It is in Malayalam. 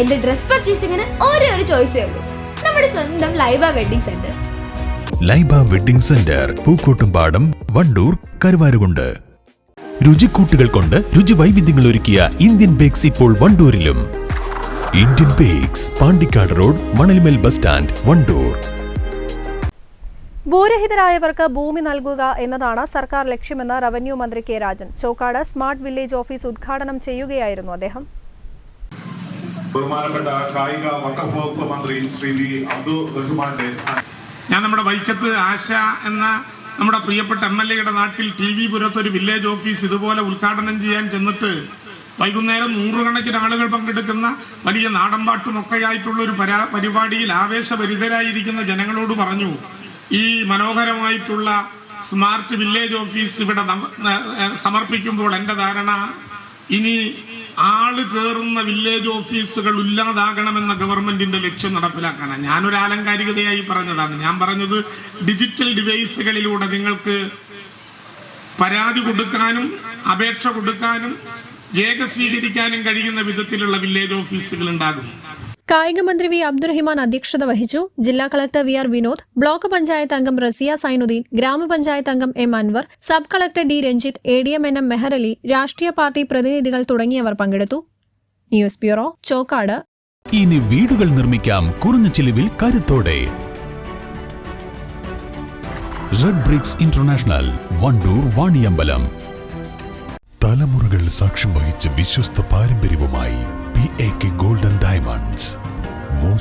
എന്റെ ഡ്രസ് പർച്ചേസിംഗിന് ഒരേ ഒരു ചോയ്സേ ഉള്ളൂ. നമ്മുടെ സ്വന്തം Laiba wedding centre. Laiba wedding centre Pookkottumpadam Wandoor Karuvarakundu. രുചിക്കൂട്ടുകൾ കൊണ്ട് രുചി വൈവിധ്യങ്ങൾ ഒരുക്കിയ ഇന്ത്യൻ ബേക്സ് ഇപ്പോൾ വണ്ടൂരിലും. Indian bakes Pandikkad road Manalmel bus stand Wandoor. ഭൂരഹിതരായവർക്ക് ഭൂമി നൽകുക എന്നതാണ് സർക്കാർ ലക്ഷ്യമെന്ന് റവന്യൂ മന്ത്രി K Rajan. Chokkad smart village office ഉദ്ഘാടനം ചെയ്യുകയായിരുന്നു അദ്ദേഹം. ബഹുമാനപ്പെട്ട കായിക വകുപ്പ് മന്ത്രി ശ്രീ വി അബ്ദുൾ റഹ്മാന്റെ ഞാൻ നമ്മുടെ വൈക്കത്ത് ആശ എന്ന നമ്മുടെ പ്രിയപ്പെട്ട എം എൽ എയുടെ നാട്ടിൽ ടി വി പുരത്ത് ഒരു വില്ലേജ് ഓഫീസ് ഇതുപോലെ ഉദ്ഘാടനം ചെയ്യാൻ ചെന്നിട്ട് വൈകുന്നേരം നൂറുകണക്കിന് ആളുകൾ പങ്കെടുക്കുന്ന വലിയ നാടൻപാട്ടുമൊക്കെയായിട്ടുള്ള ഒരു പരാ പരിപാടിയിൽ ആവേശഭരിതരായിരിക്കുന്ന ജനങ്ങളോട് പറഞ്ഞു. ഈ മനോഹരമായിട്ടുള്ള സ്മാർട്ട് വില്ലേജ് ഓഫീസ് ഇവിടെ സമർപ്പിക്കുമ്പോൾ എന്റെ ധാരണ ഇനി ആൾ കയറുന്ന വില്ലേജ് ഓഫീസുകൾ ഇല്ലാതാകണമെന്ന ഗവൺമെന്റിന്റെ ലക്ഷ്യം നടപ്പിലാക്കാനാണ്. ഞാനൊരു ആലങ്കാരികതയായി പറഞ്ഞതാണ്. ഞാൻ പറഞ്ഞത് ഡിജിറ്റൽ ഡിവൈസുകളിലൂടെ നിങ്ങൾക്ക് പരാതി കൊടുക്കാനും അപേക്ഷ കൊടുക്കാനും രേഖ സ്വീകരിക്കാനും കഴിയുന്ന വിധത്തിലുള്ള വില്ലേജ് ഓഫീസുകൾ ഉണ്ടാകും. കായിക മന്ത്രി വി അബ്ദുറഹിമാൻ അധ്യക്ഷത വഹിച്ചു. ജില്ലാ collector V R Vinod block panchayat അംഗം റസിയ സൈനുദ്ദീൻ ഗ്രാമപഞ്ചായത്ത് അംഗം M Anwar sub collector D Ranjith A D M N M Meharali രാഷ്ട്രീയ പാർട്ടി പ്രതിനിധികൾ തുടങ്ങിയവർ പങ്കെടുത്തു. News bureau Chokkad. ഇനി വീടുകൾ നിർമ്മിക്കാം കുറഞ്ഞ ചിലവിൽ കരുത്തോടെ. Red bricks international Wandoor Vaniyambalam. തലമുറകൾ സാക്ഷ്യം വഹിച്ച വിശ്വസ്ത പാരമ്പര്യവുമായി P A K golden diamonds